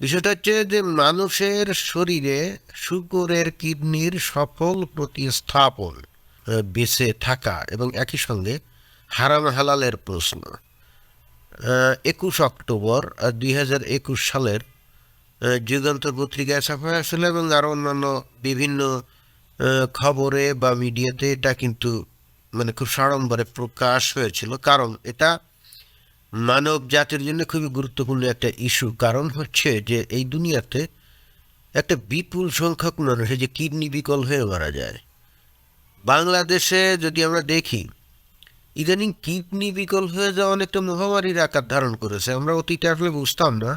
বিষয়টা হচ্ছে যে মানুষের শরীরে শুকরের কিডনির সফল প্রতিস্থাপন বেঁচে থাকা এবং একই সঙ্গে হারাম হালালের প্রশ্ন। একুশ অক্টোবর দুই হাজার একুশ সালের আহ, যুগান্তর পত্রিকায় ছাপা হয়েছিল এবং আরও অন্যান্য বিভিন্ন খবরে বা মিডিয়াতে এটা কিন্তু মানে খুব সাড়ম্বরে প্রকাশ হয়েছিল। কারণ এটা মানব জাতির জন্য খুবই গুরুত্বপূর্ণ একটা ইস্যু। কারণ হচ্ছে যে এই দুনিয়াতে একটা বিপুল সংখ্যক মানুষের যে কিডনি বিকল হয়ে মারা যায়। বাংলাদেশে যদি আমরা দেখি, ইদানিং কিডনি বিকল হয়ে যাওয়া অনেকটা মহামারীর আকার ধারণ করেছে। আমরা অতীতে আসলে বুঝতাম না।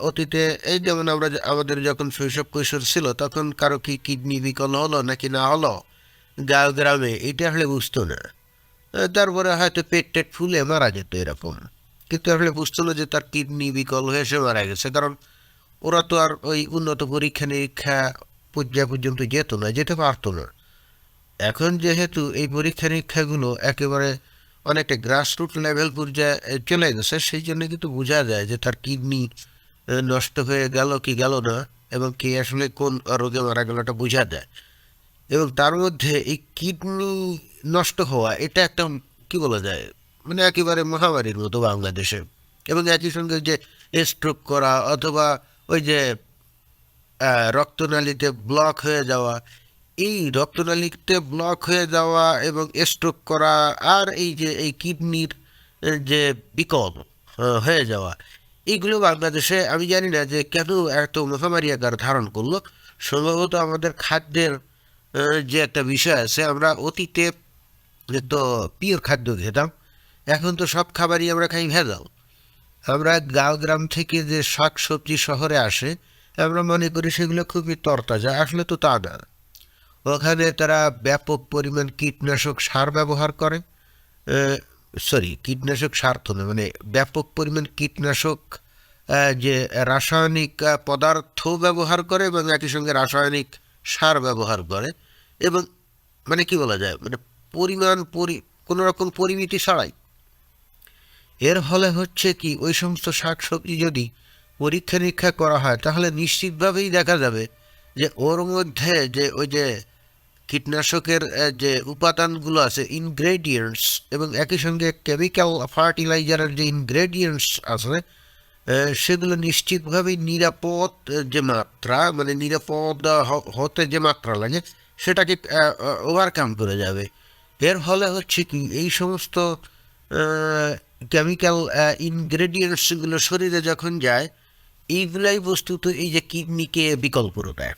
অতীতে এই যেমন আমরা আমাদের যখন শৈশব কৈশোর ছিল, তখন কারও কি কিডনি বিকল হলো নাকি না হলো গাঁও গ্রামে এটা আসলে বুঝতো না। তারপরে হয়তো পেট টেট ফুলে মারা যেত এরকম। কিন্তু আসলে বুঝতো যে তার কিডনি বিকল হয়ে সে মারা গেছে। কারণ ওরা তো আর ওই উন্নত পরীক্ষা নিরীক্ষা পর্যায় পর্যন্ত যেত না, যেতে পারতো না। এখন যেহেতু এই পরীক্ষা নিরীক্ষাগুলো একেবারে অনেকটা গ্রাসরুট লেভেল পর্যায়ে চলে গেছে, সেই জন্য কিন্তু বোঝা যায় যে তার কিডনি নষ্ট হয়ে গেল কি গেল না, এবং কে আসলে কোন রোগে মারা গেল এটা বোঝা যায়। এবং তার মধ্যে এই কিডনি নষ্ট হওয়া, এটা একটা, কি বলা যায় মানে একেবারে মহামারীর মতো বাংলাদেশে। এবং একই সঙ্গে যে স্ট্রোক করা অথবা ওই যে রক্তনালীতে ব্লক হয়ে যাওয়া, এই রক্তনালীতে ব্লক হয়ে যাওয়া এবং স্ট্রোক করা আর এই যে, এই কিডনির যে বিকল হয়ে যাওয়া এইগুলো বাংলাদেশে আমি জানি না যে কেন এত মহামারী আকার ধারণ করল। সম্ভবত আমাদের খাদ্যের যে একটা বিষয় আছে, আমরা অতীতে তো পিওর খাদ্য খেতাম, এখন তো সব খাবারই আমরা খাই ভেজাল। আমরা গ্রাম থেকে যে শাক সবজি শহরে আসে, আমরা মনে করি সেগুলো খুবই তরতাজা, আসলে তো তা না। ওখানে তারা ব্যাপক পরিমাণ কীটনাশক সার ব্যবহার করে। সরি কীটনাশক সার তো মানে ব্যাপক পরিমাণ কীটনাশক যে রাসায়নিক পদার্থ ব্যবহার করে এবং একই সঙ্গে রাসায়নিক সার ব্যবহার করে এবং মানে কি বলা যায় মানে পরিমাণ পরি, কোনো রকম পরিমিতি ছাড়াই। এর ফলে হচ্ছে কি, ওই সমস্ত শাকসবজি যদি পরীক্ষা নিরীক্ষা করা হয়, তাহলে নিশ্চিতভাবেই দেখা যাবে যে ওর মধ্যে যে ওই যে কীটনাশকের যে উপাদানগুলো আছে ইনগ্রেডিয়েন্টস এবং একই সঙ্গে কেমিক্যাল ফার্টিলাইজারের যে ইনগ্রেডিয়েন্টস আছে সেগুলো নিশ্চিতভাবেই নিরাপদ যে মাত্রা মানে নিরাপদ হতে যে মাত্রা লাগে, সেটাকে ওভারকাম করে যাবে। এর ফলে হচ্ছে কি এই সমস্ত কেমিক্যাল ইনগ্রেডিয়েন্টসগুলো শরীরে যখন যায়, এইগুলাই বস্তুত এই যে কিডনিকে বিকল করে দেয়।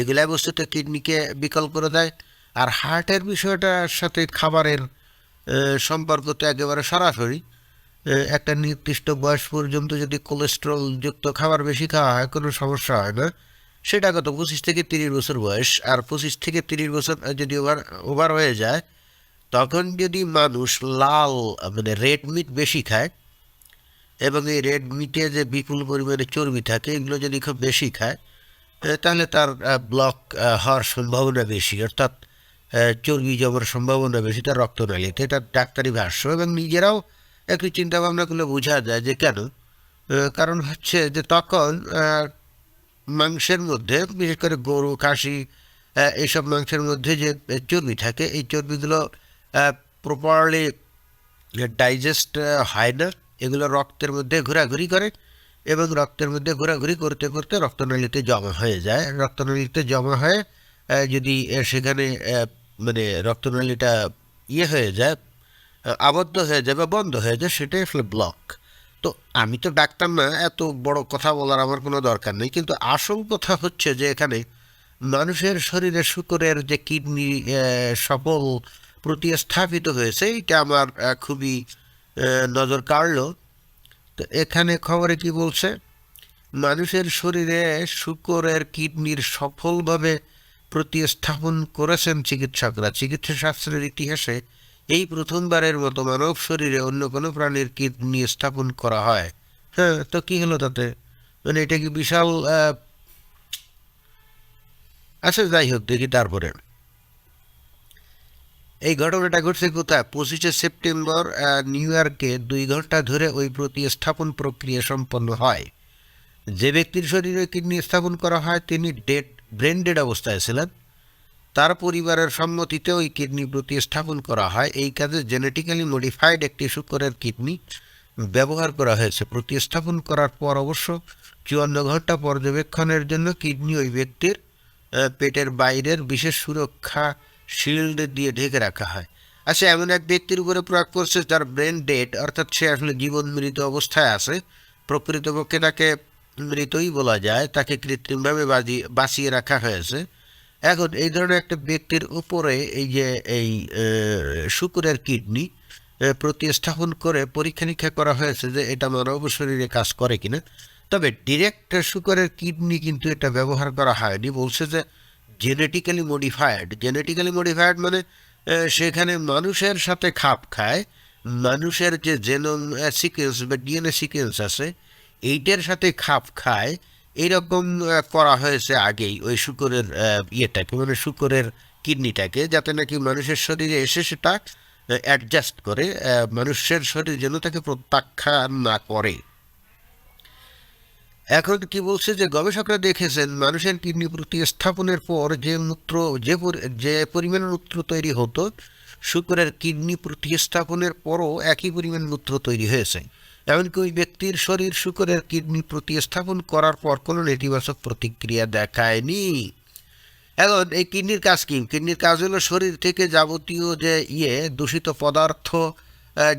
এগুলাই বস্তুত কিডনিকে বিকল করে দেয়। আর হার্টের বিষয়টার সাথে খাবারের সম্পর্ক তো একেবারে সরাসরি। একটা নির্দিষ্ট বয়স পর্যন্ত যদি কোলেস্ট্রল যুক্ত খাবার বেশি খাওয়া হয়, কোনো সমস্যা হয় না। সেটা কত পঁচিশ থেকে তিরিশ বছর বয়স, আর পঁচিশ থেকে তিরিশ বছর যদি ওভার ওভার হয়ে যায়, তখন যদি মানুষ লাল মানে রেড মিট বেশি খায়, এবং এই রেড মিটে যে বিপুল পরিমাণে চর্বি থাকে, এগুলো যদি খুব বেশি খায় তাহলে তার ব্লক হওয়ার সম্ভাবনা বেশি, অর্থাৎ চর্বি জমার সম্ভাবনা বেশি, তার রক্তনালীতে এটা ডাক্তারি ভাষ্য, এবং নিজেরাও একটু চিন্তা ভাবনা করলে বোঝা যায় যে কেন? কারণ হচ্ছে যে তখন মাংসের মধ্যে, বিশেষ করে গরু, খাসি এইসব মাংসের মধ্যে যে চর্বি থাকে, এই চর্বিগুলো প্রপারলি ডাইজেস্ট হয় না। এগুলো রক্তের মধ্যে ঘোরাঘুরি করে এবং রক্তের মধ্যে ঘোরাঘুরি করতে করতে রক্তনালীতে জমা হয়ে যায়। রক্তনালীতে জমা হয়ে যদি সেখানে মানে রক্তনালীটা ইয়ে হয়ে যায় আবদ্ধ হয়ে যায় বা বন্ধ হয়ে যায়, সেটাই আসলে ব্লক তো আমি তো ডাক্তার না, এত বড় কথা বলার আমার কোনো দরকার নেই, কিন্তু আসল কথা হচ্ছে যে এখানে মানুষের শরীরে শুকরের যে কিডনি সফল প্রতিস্থাপিত হয়েছে এটা আমার খুবই নজর কাড়ল। তো এখানে খবরে কি বলছে? মানুষের শরীরে শুকরের কিডনির সফলভাবে প্রতিস্থাপন করেছেন চিকিৎসকরা। চিকিৎসা শাস্ত্রের ইতিহাসে এই প্রথমবারের মতো মানব শরীরে অন্য কোনো প্রাণীর কিডনি স্থাপন করা হয়। হ্যাঁ তো কী হলো তাতে? মানে এটা কি বিশাল আচ্ছা যাই হোক, দেখি তারপরে। এই ঘটনাটা ঘটছে কোথায়? পঁচিশে সেপ্টেম্বর নিউ ইয়র্কে দুই ঘণ্টা ধরে ওই প্রতিস্থাপন প্রক্রিয়া সম্পন্ন হয়। যে ব্যক্তির শরীরে কিডনি স্থাপন করা হয়, তিনি ডেড ব্রেন ডেড অবস্থায় ছিলেন। তার পরিবারের সম্মতিতে ওই কিডনি প্রতিস্থাপন করা হয়। এই কাজে জেনেটিক্যালি মডিফাইড একটি শুকরের কিডনি ব্যবহার করা হয়েছে। প্রতিস্থাপন করার পর অবশ্য চুয়ান্ন ঘণ্টা পর্যবেক্ষণের জন্য কিডনি ওই ব্যক্তির পেটের বাইরের বিশেষ সুরক্ষা শিল্ড দিয়ে ঢেকে রাখা হয়। আচ্ছা এমন এক ব্যক্তির উপরে প্রয়োগ করছে যার ব্রেন ডেড অর্থাৎ সে আসলে জীবন মৃত অবস্থায় আছে। প্রকৃতপক্ষে তাকে মৃতই বলা যায়। তাকে কৃত্রিমভাবে বাজি, বাঁচিয়ে রাখা হয়েছে। এখন এই ধরনের একটা ব্যক্তির উপরে এই যে এই শুকুরের কিডনি প্রতিস্থাপন করে পরীক্ষা নিরীক্ষা করা হয়েছে যে এটা মানব শরীরে কাজ করে কিনা। তবে ডিরেক্ট শুকরের কিডনি কিন্তু এটা ব্যবহার করা হয়নি। বলছে যে জেনেটিক্যালি মডিফাইড জেনেটিক্যালি মডিফাইড মানে সেখানে মানুষের সাথে খাপ খায়, মানুষের যে জেনোম সিকোয়েন্স বা ডিএনএ সিকোয়েন্স আছে, এইটার সাথে খাপ খায় এইরকম করা হয়েছে আগেই ওই শুকরের ইয়েটাকে মানে শুকরের কিডনিটাকে, যাতে নাকি মানুষের শরীরে এসে সেটা অ্যাডজাস্ট করে মানুষের শরীর যেন তাকে প্রত্যাখ্যান না করে। এখন কি বলছে যে গবেষকরা দেখেছেন, মানুষের কিডনি প্রতিস্থাপনের পর যে মূত্র, যে যে পরিমাণ মূত্র তৈরি হতো, শুক্রের কিডনি প্রতিস্থাপনের পরও একই পরিমাণ মূত্র তৈরি হয়েছে। এমনকি ওই ব্যক্তির শরীর শুকরের কিডনি প্রতিস্থাপন করার পর কোনো নেতিবাচক প্রতিক্রিয়া দেখায়নি। এখন এই কিডনির কাজ কি? কিডনির কাজ হলো শরীর থেকে যাবতীয় যে ইয়ে দূষিত পদার্থ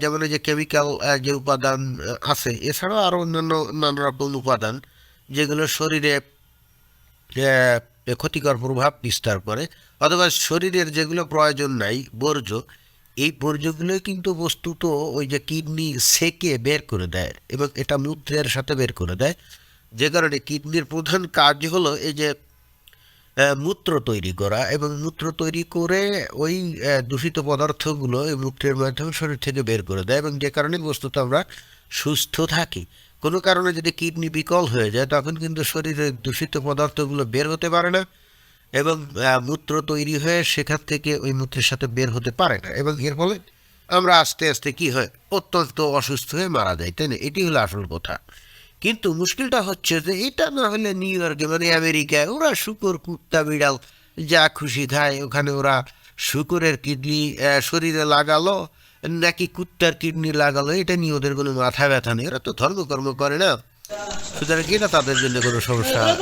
যেমন যে কেমিক্যাল যে উপাদান আছে। এছাড়াও আরও অন্যান্য, নানা রকম উপাদান, যেগুলো শরীরে ক্ষতিকর প্রভাব বিস্তার করে। অথবা শরীরের যেগুলো প্রয়োজন নাই, বর্জ্য এই বর্জ্যগুলো কিন্তু বস্তুত ওই যে কিডনি সেকে বের করে দেয় এবং এটা মূত্রের সাথে বের করে দেয়। যে কারণে কিডনির প্রধান কাজ হলো এই যে মূত্র তৈরি করা এবং মূত্র তৈরি করে ওই দূষিত পদার্থগুলো এই মূত্রের মাধ্যমে শরীর থেকে বের করে দেয় এবং যে কারণে বস্তুত আমরা সুস্থ থাকি। কোনো কারণে যদি কিডনি বিকল হয়ে যায় তখন কিন্তু শরীরের দূষিত পদার্থগুলো বের হতে পারে না। এবং মূত্র তৈরি হয়ে সেখান থেকে ওই মূত্রের সাথে বের হতে পারে না। এবং এর ফলে আমরা আস্তে আস্তে কি হয়, অত্যন্ত অসুস্থ হয়ে মারা যাই, তাই না? এটি হলো আসল কথা। কিন্তু মুশকিলটা হচ্ছে যে, এটা না হলে নিউ ইয়র্কে মানে আমেরিকায় ওরা শুকর, কুত্তা, বিড়াল যা খুশি খায়, ওখানে ওরা শুকরের কিডনি শরীরে লাগালো, নাকি কুত্তার কিডনি লাগালো, এটা নিয়ে ওদের কোনো মাথা ব্যথা নেই। ওরা তো ধর্মকর্ম করে না। সুতরাং এটা তাদের জন্য কোনো সমস্যা না.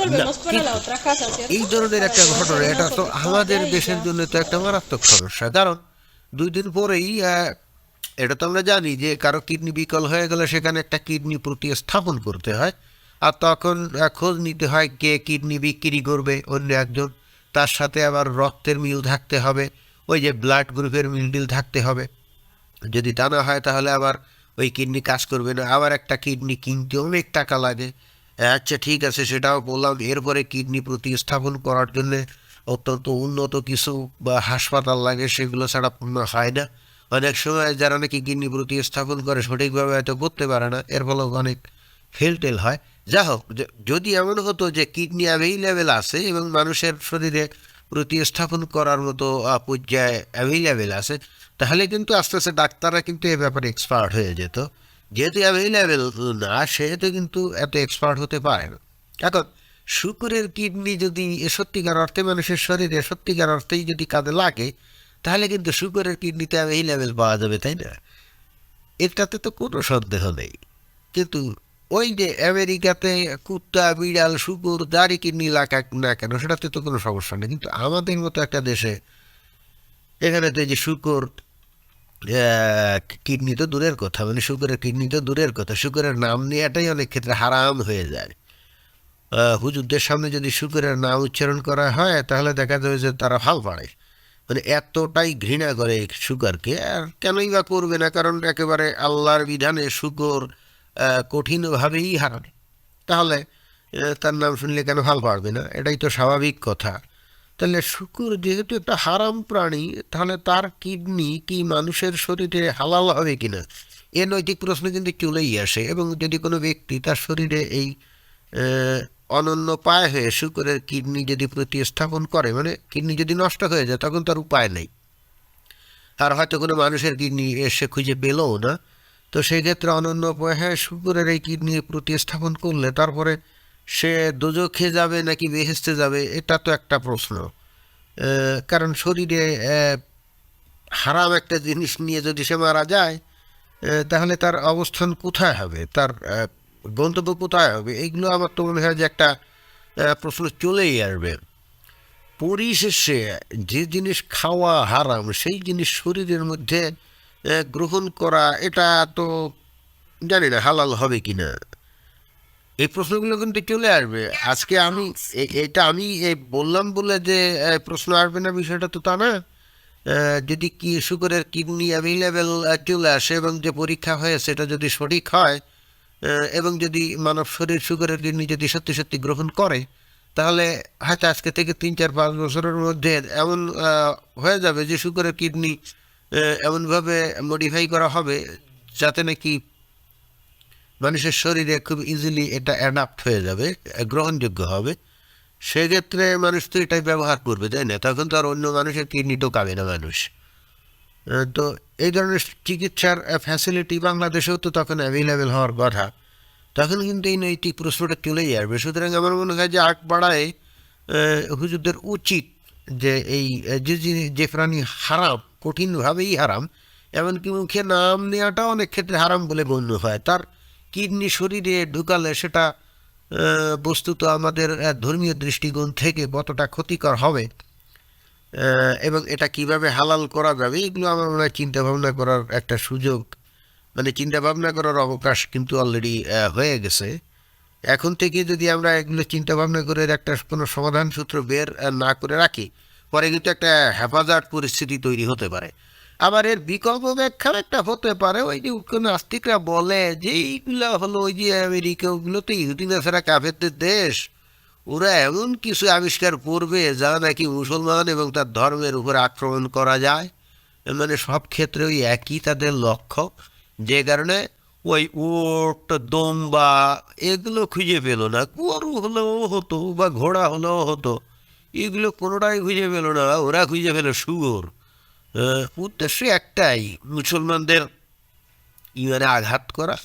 এই ধরনের একটা ঘটনা এটা তো আমাদের দেশের জন্য তো একটা মারাত্মক সমস্যা। কারণ দুই দিন পরেই এটা তো আমরা জানি যে কারও কিডনি বিকল হয়ে গেলে সেখানে একটা কিডনি প্রতিস্থাপন করতে হয়। আর তখন খোঁজ নিতে হয় কে কিডনি বিক্রি করবে অন্য একজন। তার সাথে আবার রক্তের মিল থাকতে হবে ওই যে ব্লাড গ্রুপের মিল থাকতে হবে। যদি তা না হয় তাহলে আবার ওই কিডনি কাজ করবে না, আবার একটা কিডনি কিনতে অনেক টাকা লাগে। আচ্ছা ঠিক আছে, সেটাও বললাম। এরপরে কিডনি প্রতিস্থাপন করার জন্য অত্যন্ত উন্নত কিছু, বা হাসপাতাল লাগে, সেগুলো ছাড়া পূর্ণ হয় না। অনেক সময় যারা নাকি কিডনি প্রতিস্থাপন করে, সঠিকভাবে হয়তো করতে পারে না। এর ফলে অনেক ফেলটেল হয়। যা হোক যদি এমন হতো যে কিডনি অ্যাভেইলেবেল আছে এবং মানুষের শরীরে প্রতিস্থাপন করার মতো পর্যায়ে অ্যাভেইলেবেল আছে তাহলে কিন্তু আস্তে আস্তে ডাক্তাররা কিন্তু এ ব্যাপারে এক্সপার্ট হয়ে যেত। যেহেতু অ্যাভেইলেবেল না, সেহেতু কিন্তু এত এক্সপার্ট হতে পারে না। এখন, শুকুরের কিডনি যদি এ সত্যিকার অর্থে মানুষের শরীরে সত্যিকার অর্থেই যদি কাজে লাগে, তাহলে কিন্তু শুকুরের কিডনিতে অ্যাভেইলেবেল পাওয়া যাবে, তাই না? এটাতে তো কোনো সন্দেহ নেই। কিন্তু ওই যে আমেরিকাতে কুত্তা, বিড়াল, শুকুর দাড়ি কিডনি লাগাক না কেন, সেটাতে তো কোনো সমস্যা নেই। কিন্তু আমাদের মতো একটা দেশে এখানে তো যে শুকুর কিডনি তো দূরের কথা মানে শুকুরের কিডনি তো দূরের কথা। শুকুরের নাম নেওয়াটাই অনেক ক্ষেত্রে হারাম হয়ে যায়। হুজুরদের সামনে যদি শুকুরের নাম উচ্চারণ করা হয় তাহলে দেখা যাবে যে তারা ভালো পাড়ে মানে এতটাই ঘৃণা করে শুকরকে আর কেনই বা করবে না কারণ একেবারে আল্লাহর বিধানে আহ, কঠিনভাবেই হারাবে। তাহলে তার নাম শুনলে কেন ভালো পারবে না? এটাই তো স্বাভাবিক কথা। তাহলে শুকুর, যেহেতু একটা হারাম প্রাণী, তাহলে তার কিডনি কি মানুষের শরীরে হালাল হবে কিনা? এ নৈতিক প্রশ্ন কিন্তু চলেই আসে এবং যদি কোনো ব্যক্তি তার শরীরে এই অনন্য পায় হয়ে শুকুরের কিডনি যদি প্রতিস্থাপন করে মানে কিডনি যদি নষ্ট হয়ে যায়, তখন তার উপায় নেই। আর হয়তো কোনো মানুষের কিডনি এসে খুঁজে পেলও না, তো সেক্ষেত্রে অনন্য উপায় হয় শুকুরের এই কিডনি প্রতিস্থাপন করলে তারপরে সে দোজখে যাবে নাকি বেহেস্তে যাবে? এটা তো একটা প্রশ্ন। কারণ শরীরে হারাম একটা জিনিস নিয়ে যদি সে মারা যায় তাহলে তার অবস্থান কোথায় হবে? তার গন্তব্য কোথায় হবে? এগুলো আমার তো মনে হয় যে একটা প্রশ্ন চলেই আসবে। পরিশেষে যে জিনিস খাওয়া হারাম, সেই জিনিস শরীরের মধ্যে গ্রহণ করা, এটা তো জানি না হালাল হবে কি না এই প্রশ্নগুলো কিন্তু চলে আসবে। আজকে আমি এটা আমি বললাম বলে যে প্রশ্ন আসবে না বিষয়টা তো তা না। যদি কি শুকরের কিডনি অ্যাভেলেবেল চলে আসে এবং যে পরীক্ষা হয় সেটা যদি সঠিক হয় এবং যদি মানব শরীর শুকরের কিডনি যদি সত্যি সত্যি গ্রহণ করে, তাহলে হয়তো আজকে থেকে তিন, চার, পাঁচ বছরের মধ্যে এমন হয়ে যাবে যে শুকরের কিডনি এমনভাবে মডিফাই করা হবে, যাতে নাকি মানুষের শরীরে খুব ইজিলি এটা অ্যাডাপ্ট হয়ে যাবে, গ্রহণযোগ্য হবে। সেক্ষেত্রে মানুষ তো এটাই ব্যবহার করবে, তাই না? তখন তো আর অন্য মানুষের কিডনি টোকাবে না মানুষ। তো এই ধরনের চিকিৎসার ফ্যাসিলিটি বাংলাদেশেও তো তখন অ্যাভেলেবেল হওয়ার কথা। তখন কিন্তু এই নৈতিক প্রশ্নটা চলেই আসবে। সুতরাং আমার মনে হয় যে আগ বাড়ায় হুজুরদের উচিত যে এই, যে যে প্রাণী হারাম, কঠিনভাবেই হারাম, এমনকি মুখে নাম নেওয়াটা অনেক ক্ষেত্রে হারাম বলে গণ্য হয়। তার কিডনি শরীরে ঢুকালে সেটা বস্তুত আমাদের ধর্মীয় দৃষ্টিকোণ থেকে কতটা ক্ষতিকর হবে এবং এটা কীভাবে হালাল করা যাবে, এগুলো আমার মনে হয় চিন্তা ভাবনা করার একটা সুযোগ। মানে চিন্তা ভাবনা করার অবকাশ কিন্তু অলরেডি হয়ে গেছে। এখন থেকে যদি আমরা এগুলো চিন্তা ভাবনা করে একটা কোনো সমাধান সূত্র বের না করে রাখি, পরে কিন্তু একটা হেফাজত পরিস্থিতি তৈরি হতে পারে। আবার এর বিকল্প ব্যাখ্যা একটা হতে পারে। ওই যে কোনো আস্তিকরা বলে যে এইগুলো হলো ওই যে আমেরিকা ওগুলো তো ইহুদিনা ছাড়া কাফেরদের দেশ। ওরা এমন কিছু আবিষ্কার করবে যা নাকি মুসলমান এবং তার ধর্মের উপর আক্রমণ করা যায়। মানে সব ক্ষেত্রে ওই একই তাদের লক্ষ্য। যে কারণে ওই ওট দম্বা এগুলো খুঁজে পেল না। গরু হলেও হতো বা ঘোড়া হলেও হতো। এগুলো কোনোটাই খুঁজে পেল না। ওরা খুঁজে পেল শুয়োর। উদ্দেশ্য একটাই মুসলমানদের ইমানে আঘাত করা।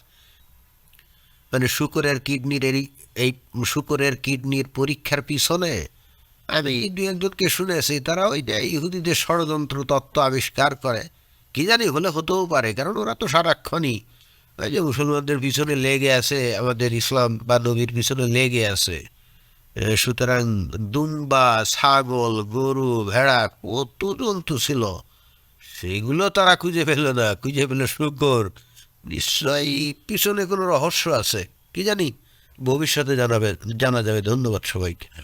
মানে শুকরের কিডনির এই এই শুকরের কিডনির পরীক্ষার পিছনে আমি দু একজনকে শুনেছি তারা ওই যে ইহুদিদের ষড়যন্ত্র তত্ত্ব আবিষ্কার করে। কি জানি হলে হতেও পারে কারণ ওরা তো সারাক্ষণই ওই যে মুসলমানদের পিছনে লেগে আছে আমাদের ইসলাম বা নবীর পিছনে লেগে আছে। সুতরাং দুম্বা ছাগল গরু ভেড়া কত জন্তু ছিল। সেগুলো তারা খুঁজে পেল না, খুঁজে পেল শুকর নিশ্চয়ই পিছনে কোনো রহস্য আছে, কি জানি? ভবিষ্যতে জানাবে, জানা যাবে। ধন্যবাদ সবাইকে।